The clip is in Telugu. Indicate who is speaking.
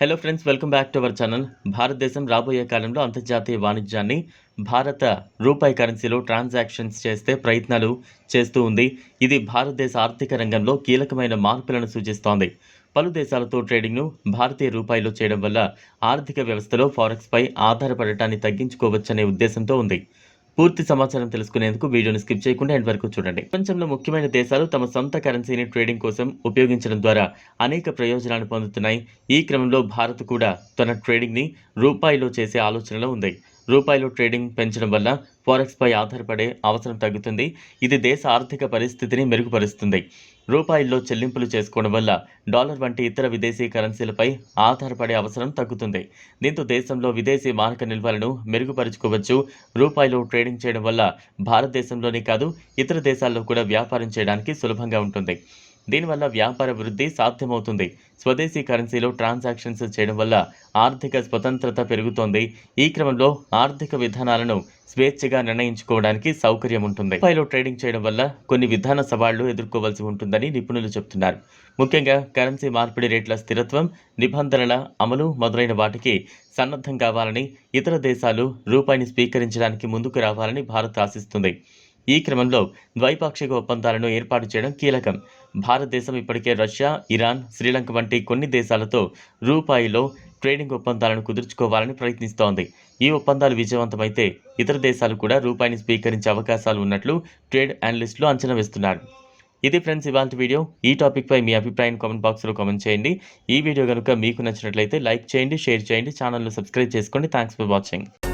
Speaker 1: Hello friends welcome back to our channel భారతదేశం రాబోయే కాలంలో అంతర్జాతీయ వాణిజ్యాన్ని భారత రూపాయి కరెన్సీలో ట్రాన్సాక్షన్స్ చేస్తే ప్రయత్నాలు చేస్తూ ఉంది. ఇది భారతదేశ ఆర్థిక రంగంలో కీలకమైన మార్పులను సూచిస్తోంది. పలు దేశాలతో ట్రేడింగ్ను భారతీయ రూపాయిలో చేయడం వల్ల ఆర్థిక వ్యవస్థలో ఫారెక్స్పై ఆధారపడటాన్ని తగ్గించుకోవచ్చనే ఉద్దేశంతో ఉంది. పూర్తి సమాచారం తెలుసుకునేందుకు వీడియోని స్కిప్ చేయకుండా ఎండ్ వరకు చూడండి. ప్రపంచంలో ముఖ్యమైన దేశాలు తమ సొంత కరెన్సీని ట్రేడింగ్ కోసం ఉపయోగించడం ద్వారా అనేక ప్రయోజనాలు పొందుతున్నాయి. ఈ క్రమంలో భారత్ కూడా తన ట్రేడింగ్ని రూపాయిలో చేసే ఆలోచనలో ఉంది. రూపాయలు ట్రేడింగ్ పెంచడం వల్ల ఫారెక్స్పై ఆధారపడే అవసరం తగ్గుతుంది. ఇది దేశ ఆర్థిక పరిస్థితిని మెరుగుపరుస్తుంది. రూపాయల్లో చెల్లింపులు చేసుకోవడం వల్ల డాలర్ వంటి ఇతర విదేశీ కరెన్సీలపై ఆధారపడే అవసరం తగ్గుతుంది. దీంతో దేశంలో విదేశీ మారక నిల్వలను మెరుగుపరుచుకోవచ్చు. రూపాయలు ట్రేడింగ్ చేయడం వల్ల భారతదేశంలోనే కాదు ఇతర దేశాల్లో కూడా వ్యాపారం చేయడానికి సులభంగా ఉంటుంది. దీనివల్ల వ్యాపార వృద్ధి సాధ్యమవుతుంది. స్వదేశీ కరెన్సీలో ట్రాన్సాక్షన్స్ చేయడం వల్ల ఆర్థిక స్వతంత్రత పెరుగుతోంది. ఈ క్రమంలో ఆర్థిక విధానాలను స్వేచ్ఛగా నిర్ణయించుకోవడానికి సౌకర్యం ఉంటుంది రూపాయిలో ట్రేడింగ్ చేయడం వల్ల కొన్ని విధాన సవాళ్ళు ఎదుర్కోవాల్సి ఉంటుందని నిపుణులు చెబుతున్నారు ముఖ్యంగా కరెన్సీ మార్పిడి రేట్ల స్థిరత్వం నిబంధనల అమలు మొదలైన వాటికి సన్నద్ధం కావాలని ఇతర దేశాలు రూపాయిని స్వీకరించడానికి ముందుకు రావాలని భారత్ ఆశిస్తుంది. ఈ క్రమంలో ద్వైపాక్షిక ఒప్పందాలను ఏర్పాటు చేయడం కీలకం. భారతదేశం ఇప్పటికే రష్యా ఇరాన్ శ్రీలంక వంటి కొన్ని దేశాలతో రూపాయిలో ట్రేడింగ్ ఒప్పందాలను కుదుర్చుకోవాలని ప్రయత్నిస్తోంది. ఈ ఒప్పందాలు విజయవంతమైతే ఇతర దేశాలు కూడా రూపాయిని స్వీకరించే అవకాశాలు ఉన్నట్లు ట్రేడ్ అనలిస్టులు అంచనా వేస్తున్నారు. ఇది ఫ్రెండ్స్ ఇవాళ వీడియో. ఈ టాపిక్పై మీ అభిప్రాయం కామెంట్ బాక్స్లో కామెంట్ చేయండి. ఈ వీడియో కనుక మీకు నచ్చినట్లయితే లైక్ చేయండి షేర్ చేయండి ఛానల్ను సబ్స్క్రైబ్ చేసుకోండి. Thanks for watching.